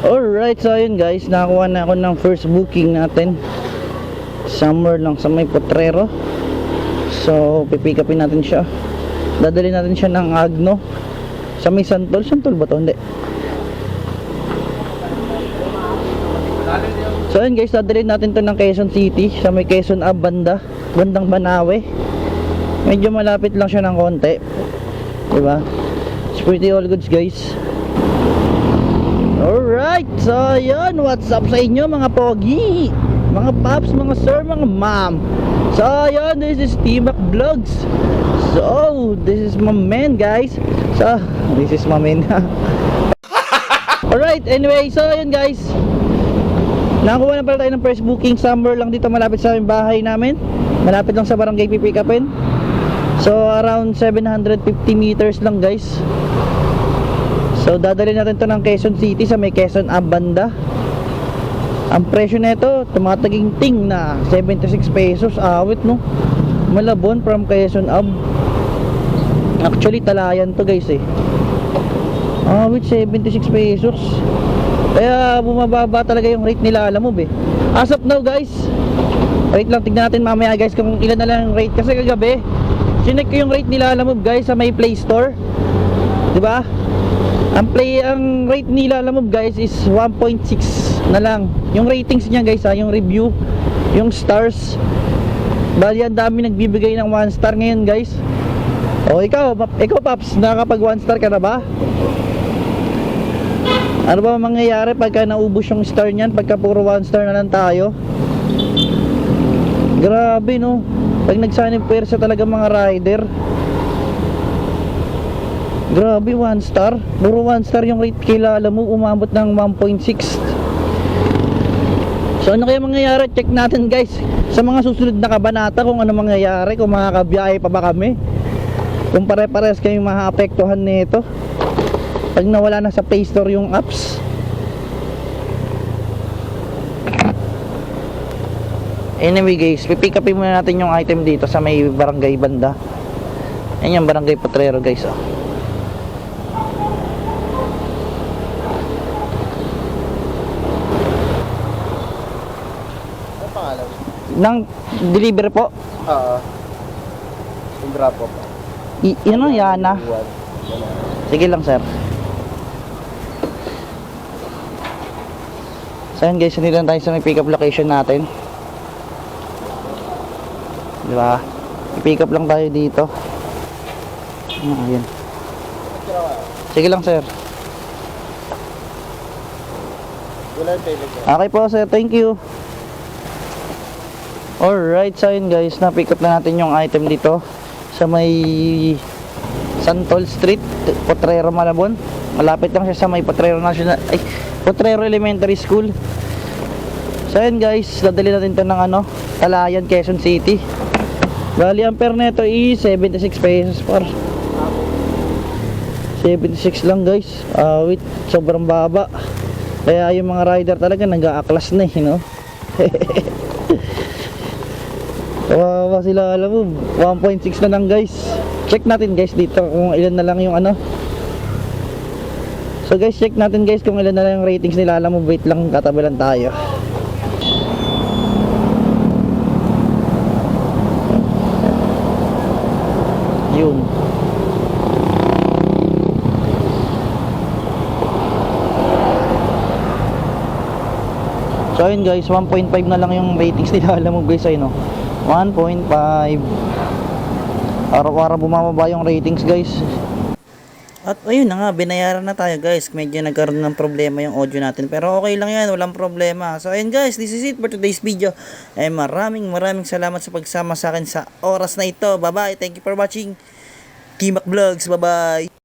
Alright, so ayun guys, nakakuha na ako ng first booking natin. Summer lang sa may Potrero. So, pipick natin siya. Dadali natin siya ng Agno. Sa may Santol. Santol ba to? Hindi. So ayun guys, dadali natin to ng Quezon City. Sa may Quezon Ab banda. Bandang Banawe. Medyo malapit lang siya ng konti. Diba? It's pretty all goods guys. Alright, so yun, what's up sa inyo mga pogi? Mga paps, mga sir, mga ma'am? So yun, this is T-Mac Vlogs. So, this is my man guys. So, this is my man. Alright, anyway, so yun guys. Nakakuha na pala tayo ng first booking. Summer lang dito malapit sa bahay namin. Malapit lang sa barangay pipick upin So, around 750 meters lang guys So dadalhin natin to ng Quezon City sa may Quezon Abanda. Ang presyo nito tumataging ting na 76 pesos awit no. Malabon from Quezon Ab. Actually talayan to guys eh. Awit 76 pesos. Kaya bumababa talaga yung rate nila alam mo be. As of now guys. Wait lang tignan natin mamaya guys kung ilan na lang ang rate kasi kagabi. Sinek ko yung rate nila alam mo guys sa may Play Store. 'Di ba? Ang play ang rate nila alam mo guys is 1.6 na lang. Yung ratings niya guys ha, yung review, yung stars. Bali ang dami nagbibigay ng 1 star ngayon guys. O ikaw, ikaw Paps, nakakapag 1 star ka na ba? Ano ba mangyayari pagka naubos yung star niyan, pagka puro 1 star na lang tayo? Grabe no. Pag nagsanib pwersa talaga mga rider. Grabe, 1 star. Puro 1 star yung rate kilala mo, umabot ng 1.6. So ano kaya mangyayari? Check natin guys. Sa mga susunod na kabanata kung ano mangyayari, kung makakabiyahe pa ba kami. Kung pare-pares kayong maapektuhan nito. Pag nawala na sa Play Store yung apps. Anyway guys, pipick upin muna natin yung item dito sa may barangay banda. Yan yung barangay Potrero guys oh. Nang deliver po. Oo. Yung drop off. I, yun o, Yana. Sige lang, sir. So yun guys, lang tayo sa may pick up location natin. Di ba? I-pick up lang tayo dito. Ah, ayan. Sige lang, sir. Okay po, sir. Thank you. Alright, so yun guys, na-pick up na natin yung item dito sa may Santol Street, Potrero, Malabon. Malapit lang siya sa may Potrero National, ay, Potrero Elementary School. So yun guys, dadali natin to ng ano, Talayan, Quezon City. Bali, ang per neto is 76 pesos par. 76 lang guys. Ah, wait, sobrang baba. Kaya yung mga rider talaga nag-aaklas na eh, no? Kawawa sila, alam mo, 1.6 na lang guys. Check natin guys dito kung ilan na lang yung ano. So guys, check natin guys kung ilan na lang yung ratings nila. Alam mo, wait lang, katabi lang tayo. Yun. So ayun guys, 1.5 na lang yung ratings nila. Alam mo guys, ayun no. 1.5. Araw-araw bumababa yung ratings guys. At ayun na nga, binayaran na tayo guys. Medyo nagkaroon ng problema yung audio natin. Pero okay lang yan, walang problema. So ayun guys, this is it for today's video. Eh maraming maraming salamat sa pagsama sa akin sa oras na ito. Bye bye, thank you for watching. Kimak Vlogs, bye bye.